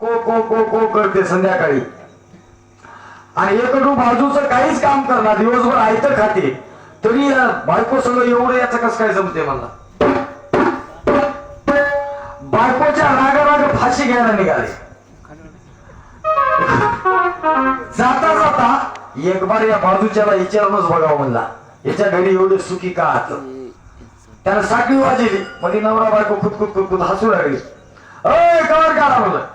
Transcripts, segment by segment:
को को को को करते संध्याकाळी. आणि एकडू बाजूचं काहीच काम करणार दिवसभर आयतं खाते. तरी बायको सगळं एवढं याचं कसं काय जमते मला? बायकोच्या रागाराग फाशी घ्यायला निघाले. जाता जाता एक बार या बाजूच्याला विचारूनच बघावं म्हणला. याच्या घरी एवढे सुखी का आहात? त्यानं साखळी वाजली. म्हणजे मध्ये नवरा बायको खुद खुद खुद खुद हसू लागली. अय कवर काढा म्हणलं.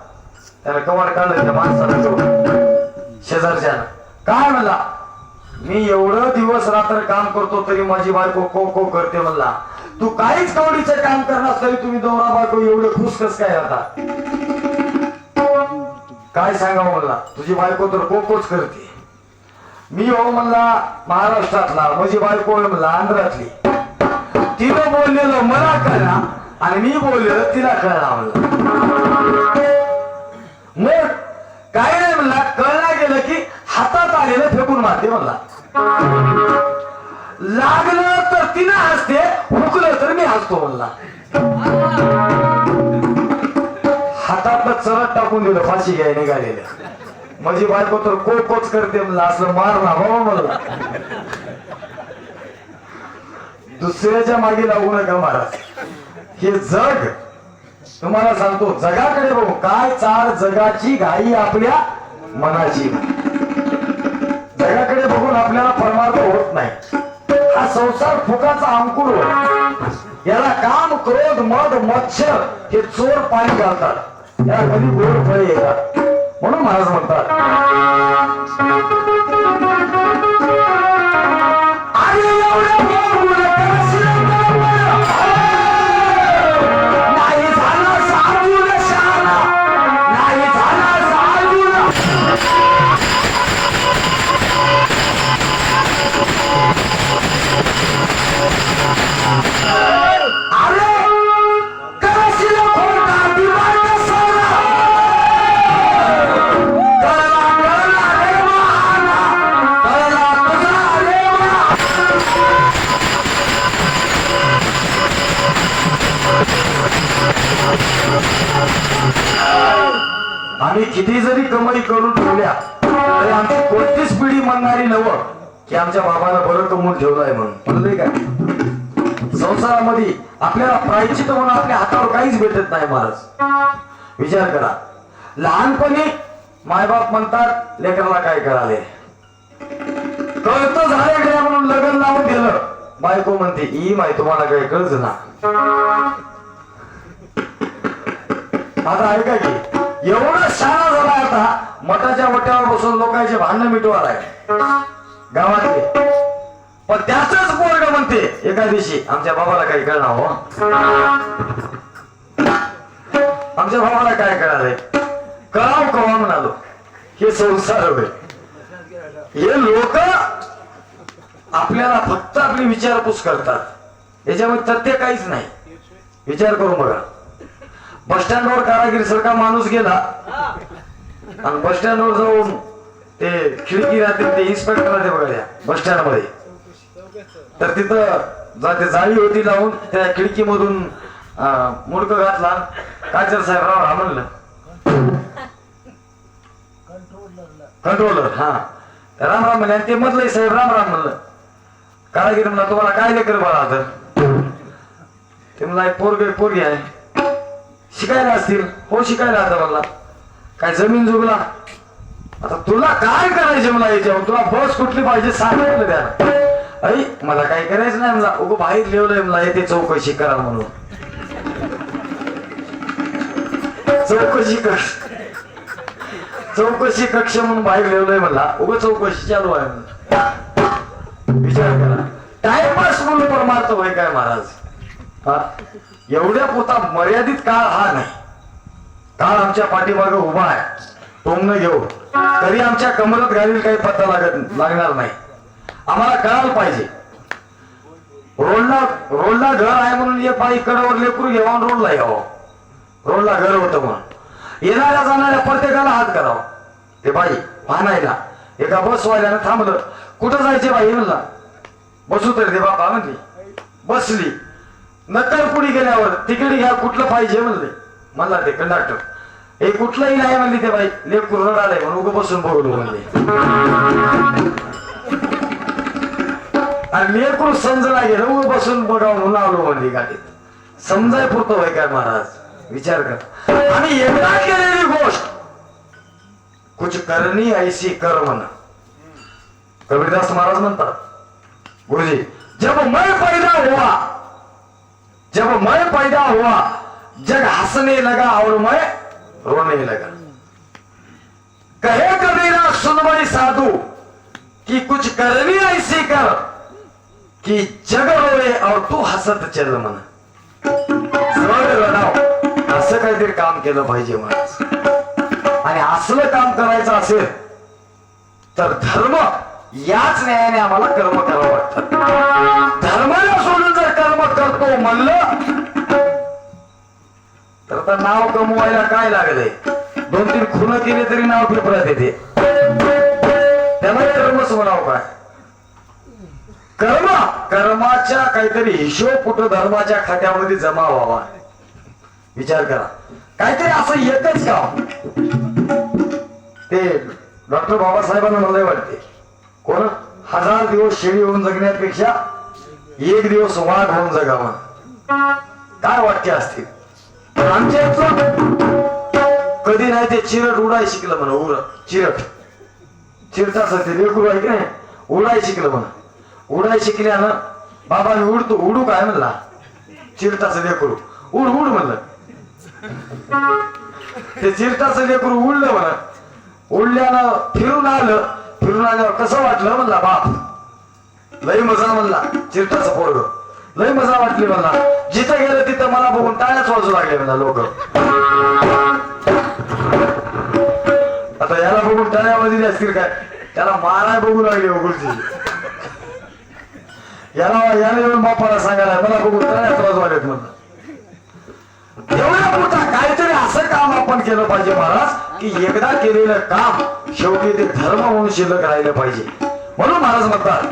त्याला कवर काढलं त्या माणसाला कवर शेजारच्या काय म्हणला? मी एवढं दिवस रात्र काम करतो तरी माझी बायको को को करते म्हणला. तू काहीच कवडीचं काम करणार तरी तुम्ही दोरा बायको एवढं खुश कस काय आता? काय सांगा म्हणला? तुझी बायको तर को कोच करते. मी हो म्हणला महाराष्ट्रातला माझी बायको म्हणला आंध्रातली. तिनं बोललेलं मला कळला आणि मी बोललेलं तिला कळला म्हणला. मग काय नाही म्हणला. कळला गेलं की हातात आलेलं फेकून मारते म्हणला. लागलं तर तिनं हसते हुकलं तर मी हसतो म्हणला. हातातलं चरत टाकून दिलं फाशी घ्याय निघालेलं. माझी बायको तर को कोच करते म्हणला असं मार ना बाबा म्हणला. दुसऱ्याच्या मागे लागू नका महाराज. हे जग तुम्हाला सांगतो जगाकडे बघू काय चार जगाची घाई आपल्या मनाची. जगाकडे बघून आपल्याला परमार्थ होत नाही. हा संसार फुकाचा अंकुर होय. याला काम क्रोध मद मच्छर हे चोर पाणी घालतात. याला कधी गोड फळे येतात. म्हणून महाराज म्हणतात बरं कमवून आहे म्हणून. म्हणलंय काय संसारामध्ये आपल्याला प्रायचित म्हणून आपल्या हातावर काहीच भेटत नाही महाराज. विचार करा. लहानपणी मायबाप म्हणतात लेकराला काय कळाले कळत झाले गड्या म्हणून लग्न लावून दिलं. बायको म्हणते ई माय तुम्हाला काही कळच ना? आता ऐका की एवढं शाळा झाला आता मठाच्या वट्यावर बसून लोकांचे भांडण मिटवायला आहे गावातले. पण त्याच बोर्ड म्हणते एका दिवशी आमच्या बाबाला काही कळणार हो. आमच्या भावाला काय कळालंय कळाव कवा म्हणालो? हे संसार होय. हे लोक आपल्याला फक्त आपली विचारपूस करतात. याच्यामध्ये तथ्य काहीच नाही. विचार करून बघा. बस स्टँडवर कारागीर सारखा माणूस गेला. आणि बस स्टँडवर जाऊन ते खिडकी राहते ते इन्स्पेक्टर राहते बघा त्या बस स्टँडमध्ये तर तिथं जा ते जाळी होती लावून त्या खिडकीमधून मुडक घातला. काचर साहेब राव हा म्हणलं. कंट्रोलर हा. राम राम म्हणले ते मधलं साहेब राम राम म्हणलं. कारागीर म्हणला तुम्हाला काय लेकर बाळा तर ते म्हणला एक पोरग एक पोरगी आहे. शिकायला असतील. हो शिकायला आता म्हणला. काय जमीन जुगला. आता तुला काय करायचे मला याच्यावर? तुला बस कुठली पाहिजे सांगितलं त्याला. अरे मला काय करायचं नाही मला उगो बाहेर लिहिलंय मला येते चौकशी करा म्हणून. चौकशी कक्ष चौकशी कक्ष म्हणून बाहेर लिहिलंय मला उगो चौकशी चालू आहे म्हणून. विचार करा. टाइमपास म्हणून परमार्थ होय काय महाराज. हा? एवढ्या पोता मर्यादित काळ हा नाही. काळ आमच्या पाठीमागे उभा आहे. टोमणं घेऊ. तरी आमच्या कमरत घालील काही पत्ता लागत लागणार नाही. आम्हाला कळायला पाहिजे. रोडला रोडला घर आहे म्हणून एक बाई कडावर लेकरू घेऊन रोडला यावं. रोडला घर होतं म्हणून. येणाऱ्या जाणाऱ्या प्रत्येकाला हात करावा. ते बाई पाहणायला. एका बसवाल्यानं थांबलं. कुठं जायचे बाई म्हणला? बसू तर दे बापा म्हणली. बसली. नंतर पुढे गेल्यावर तिकीट घ्या कुठलं पाहिजे म्हणले. म्हणला ते कंडक्टर. हे कुठलंही नाही म्हणली ते बाई. लेकरू कुरड म्हणून उगं बसून बघलो म्हणले. आणि लेकरू समजला गेलं बसून बघावं उन्हावलो म्हणजे गाडीत. समजाय पुरतो होय काय महाराज? विचार कर. आणि एकदा केलेली गोष्ट. कुछ करणी ऐसी कर मन कबीरदास महाराज म्हणतात गुरुजी जब मैं पैदा हुआ जब मैं पैदा हुआ जग हंसने लगा और मैं रोने लगा। कहे कबीरा सुन साधु कि कुछ करनी ऐसी कर। कि जग रोवे और तू हसत चल म्हण सरळ रडाव असं काहीतरी काम केलं पाहिजे महाराज आणि असलं काम करायचं असेल तर धर्म याच न्यायाने आम्हाला कर्म करावं वाटतं धर्माला सोडून जर कर्म करतो म्हणलं तर आता नाव कमवायला काय लागले दोन तीन खुन केले तरी नाव पेपरात येते त्याला कर्मच म्हणावं काय कर्म कर्माच्या काहीतरी हिशोब कुठं धर्माच्या खात्यामध्ये जमा व्हावा. विचार करा. काहीतरी असं येतच का? ते डॉक्टर बाबासाहेबांना मला वाटते. कोण? हजार दिवस शेळी होऊन जगण्यापेक्षा एक दिवस वाघ होऊन जगावा. काय वाक्य असतील पण आमच्या कधी नाही ते चिरट उडाय शिकलं म्हणा उर. चिरट चिरटाचं ते लेकरू आहे की नाही? उडाय शिकलं म्हणा. उडाय शिकल्यानं बाबा मी उडतो उडू काय म्हणला? चिरटाचं लेकरू. उड उड म्हणलं. ते चिरताचं लेकरू उडलं म्हणा उडल्यानं फिरून आलं. फिरून आल्यावर कसं वाटलं म्हणला बाप? लय मजा म्हणला चिरताचं पोरग. लय मजा वाटली म्हणला. जिथं गेलं तिथं मला बघून टाळ्याच वाजू लागले म्हणला लोक. आता याला बघून टाळ्यामध्ये असतील काय? त्याला माराय बघू लागले हो गुरुजी याला याला येऊन बापाला सांगायला मला बघून त्रास वाटत लागलेत म्हणलं. एवढ्या पुरता काहीतरी असं काम आपण केलं पाहिजे महाराज की एकदा केलेलं काम शेवटी ते धर्म म्हणून शिल्लक राहिलं पाहिजे. म्हणून महाराज म्हणतात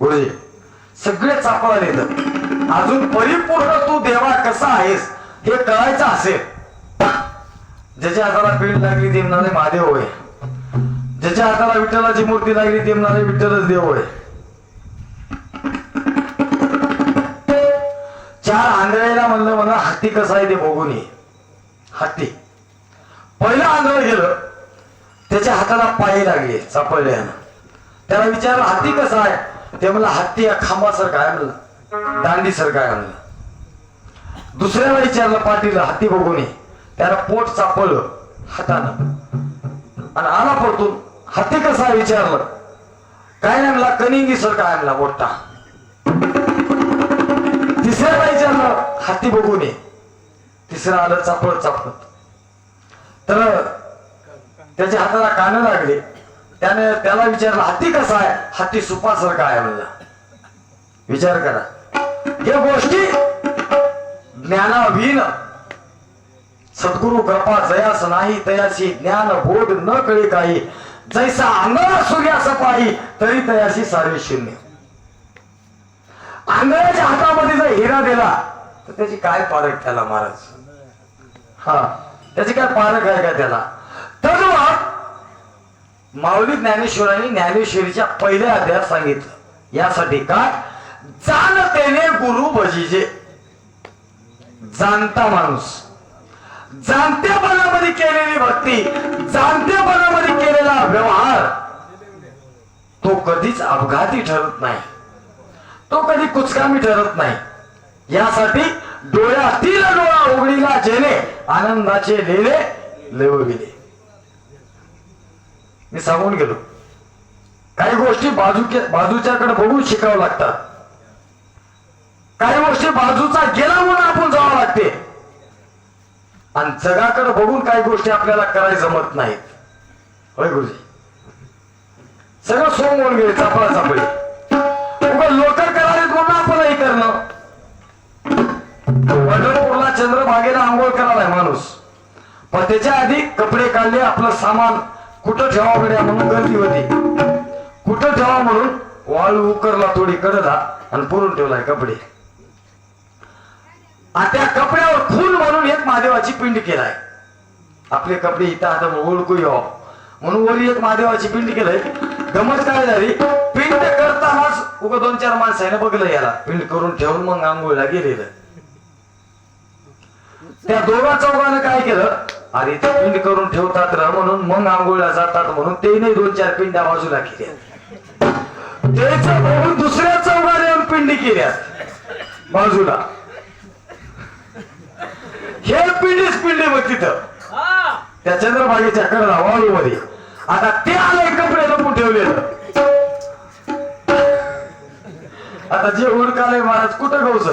गुरुजी सगळे चापळ आले अजून परिपूर्ण तू देवा कसा आहेस हे कळायचं असेल. ज्याच्या हाताला पीठ लागली ते म्हणाले महादेव होय. ज्याच्या हाताला विठ्ठलाची मूर्ती लागली ते म्हणाले विठ्ठलच देव होय. चार आंधळ्याला म्हणलं म्हणा हत्ती कसा आहे ते बघून ये. हत्ती. पहिलं आंधळ गेलं त्याच्या हाताला पाय लागले सापडल्यानं त्याला विचारलं हत्ती कसा आहे? ते म्हणलं हत्ती या खांबासारखा आहे म्हणलं. दांडीसारखा आहे म्हणलं. दुसऱ्याला विचारलं पाटील हत्ती बघून त्याला पोट चापडलं हातानं. आणि आला परतून हत्ती कसा आहे विचारलं. काय नाही म्हणला कनिंगी सर काय म्हणला मोठा. तिसऱ्याला विचारलं हाती बघून ये. तिसरं आलं चापड चापत तर त्याच्या हाताला कान लागले. त्याने त्याला विचारलं हत्ती कसा आहे? हत्ती सुपासारखा आहे म्हणला विचार करा. या गोष्टी ज्ञानाविन सद्गुरु कृपा जयास नाही तयाशी ज्ञान बोध न कळे काही. जैसा आंधळा सूर्य पाही तरी तयाशी सारे शून्य. आंधळ्याच्या हातामध्ये जर हिरा दिला तर त्याची काय पारख त्याला महाराज? हा त्याची काय पारख आहे का त्याला? तर माऊली ज्ञानेश्वरांनी ज्ञानेश्वरीच्या पहिल्या अध्यात सांगितलं. यासाठी काय जाणतेने गुरु भजीजे जाणता माणूस. जाणतेपणामध्ये केलेली भक्ती जाणतेपणामध्ये केलेला व्यवहार तो कधीच अपघाती ठरत नाही. तो कधी कुचकामी ठरत नाही. यासाठी डोळ्यातील डोळा उघडीला जेणे आनंदाचे लेले लेवविले मी सांगून गेलो. काही गोष्टी बाजू बाजूच्याकडे बघून शिकावं लागतात काही गोष्टी बाजूचा गेला म्हणून आपण जावं लागते. आणि जगाकडे बघून काही गोष्टी आपल्याला करायला जमत नाहीत. होय गुरुजी? सगळं सोमवून गेले चापळा चापळी उगा लोक करायला म्हणून आपणही करणं. पंढरपूरला चंद्रभागेला आंघोळ करायलाय माणूस. पण त्याच्या आधी कपडे काढले आपलं सामान कुठं ठेवा गड्या म्हणून गर्दी होती. कुठं ठेवा म्हणून वाळू उकरला थोडी कडला आणि पुरून ठेवलाय कपडे. त्या कपड्यावर खून म्हणून एक महादेवाची पिंड केलाय. आपले कपडे इथं आता ओळखू यावं म्हणून वरी एक महादेवाची पिंड केलंय. गमत काय झाली? पिंड करतानाच उगा दोन चार माणसाने बघलं याला. पिंड करून ठेवून मग आंघोळीला गेलेलं. त्या दोघा चौघानं काय केलं? अरे ते पिंड करून ठेवतात र म्हणून मग आंघोळीला जातात म्हणून तेही दोन चार पिंड्या बाजूला केल्या. तेच बघून दुसऱ्या चौघाने येऊन पिंडी केल्या. बाजूला. हे पिंडीच पिंडी बघ तिथं. त्या चंद्रभागेच्या कडला वाळू मध्ये आता ते आले कपडे लपून ठेवलेलं आता जे ओळखाले महाराज कुठं गवस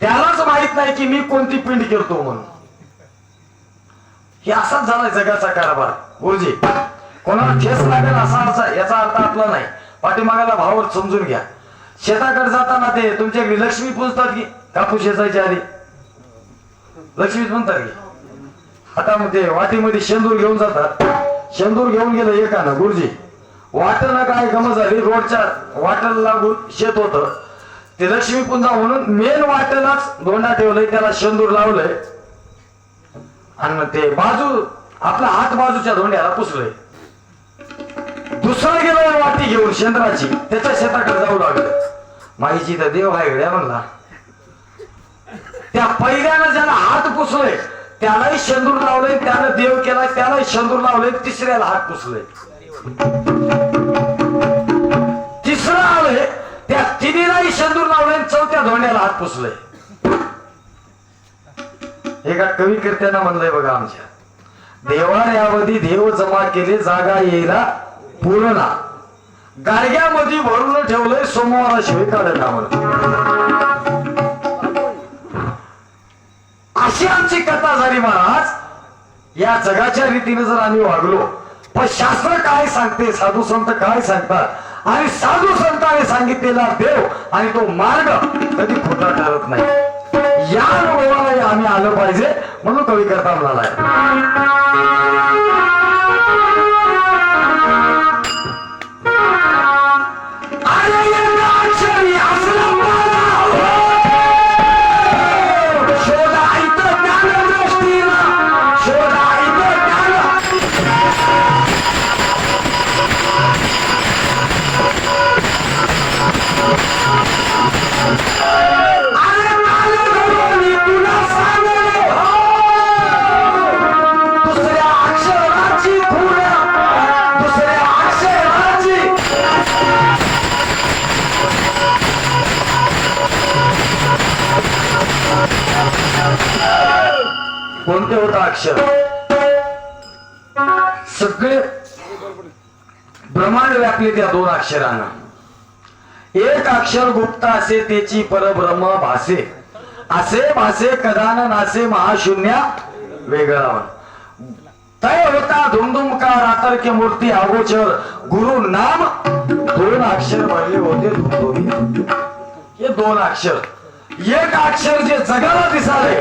त्यालाच माहीत नाही की मी कोणती पिंड करतो म्हणून. हे असाच झालाय जगाचा कारभार. गुरुजी कोणाला ठेस लागेल असा अर्थ याचा अर्थ आपला नाही. पाठीमागाला भावावर समजून घ्या. शेताकडे जाताना ते तुमच्याकडे लक्ष्मी पूजतात की? कापूस शेजायच्या आधी. लक्ष्मीच म्हणतात की? हातामध्ये वाटीमध्ये शेंदूर घेऊन जातात. शेंदूर घेऊन गेलं एकानं गुरुजी. वाटेला काय गमत झाली? रोडच्या वाटेला लागून शेत होत. ते लक्ष्मीपुंजा म्हणून मेन वाटेलाच दोंडा ठेवलंय त्याला शेंदूर लावलंय. आणि ते बाजू आपला हात बाजूच्या धोंड्याला पुसलोय. दुसरं गेलं वाटी घेऊन शेंद्राची त्याच्या शेताकडे जाऊ लागलं. माईची तर देव आहे गड्या म्हणला. त्या पहिल्यानं ज्याला हात पुसलोय त्यालाही शेंदूर लावलंय त्यानं देव केला त्यालाही शेंदूर लावलंय तिसऱ्याला हात पुसलोय. तिसरा आलंय त्या तिन्हीलाही शेंदूर लावलंय चौथ्या धोंड्याला हात पुसलंय. एका कवी कीर्त्यानं म्हणलंय बघा आमच्या. देवाऱ्यावधी देव जमा केले जागा येईला पूर्ण गाडग्यामध्ये भरून ठेवलंय सोमवाराशिवाय काढना अशी आमची कथा झाली महाराज. या जगाच्या रीतीने जर आम्ही वागलो पण शास्त्र काय सांगते साधू संत काय सांगतात? आणि साधू संतांनी सांगितलेला देव आणि तो मार्ग कधी खोटा ठरत नाही. या अनुभवाला आम्ही आलं पाहिजे म्हणून कवी करता म्हणालाय कोणते होत अक्षर? सगळे ब्रह्मांड व्यापले त्या दोन अक्षरांना. एक अक्षर गुप्त असे त्याची परब्रह्म भासे. असे भासे कदान नासे महाशून्या वेगळा तय होता धुमधुमकार आतर्क्य मूर्ती अगोचर. गुरु नाम दोन अक्षर भरले होते धुमधुमी. हे दोन अक्षर. एक अक्षर जे जगाला दिसाले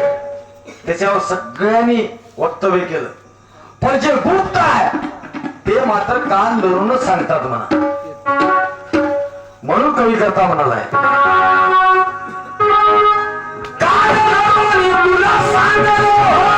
त्याच्यावर सगळ्यांनी वक्तव्य केलं. पण जे गुप्त आहे ते मात्र कान धरूनच सांगतात म्हणा. म्हणून कवी करता म्हणालाय कान धरून तुला सांगलो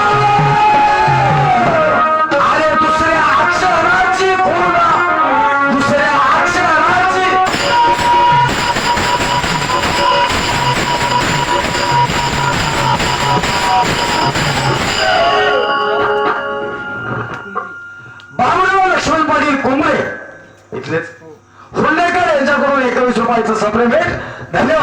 यांच्याकडून एकवीस रुपयाचं सप्रे भेट धन्यवाद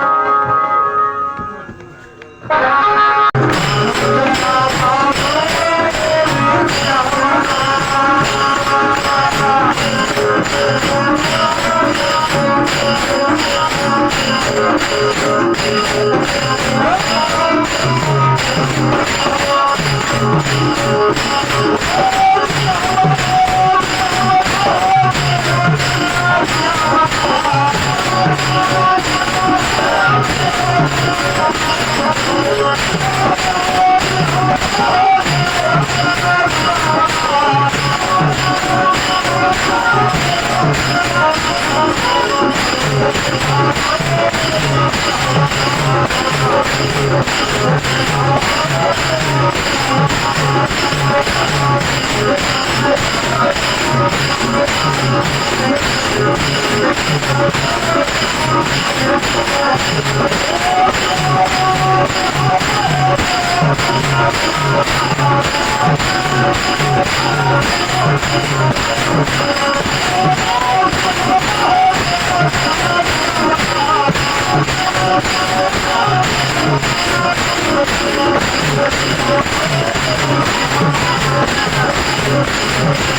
Thank you. Oh,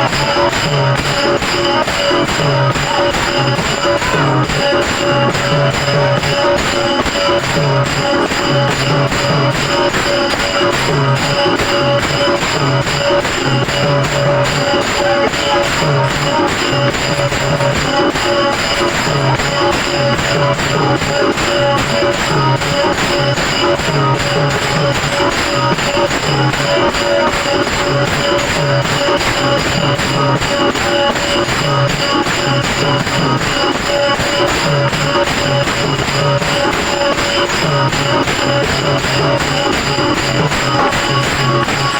Thank you.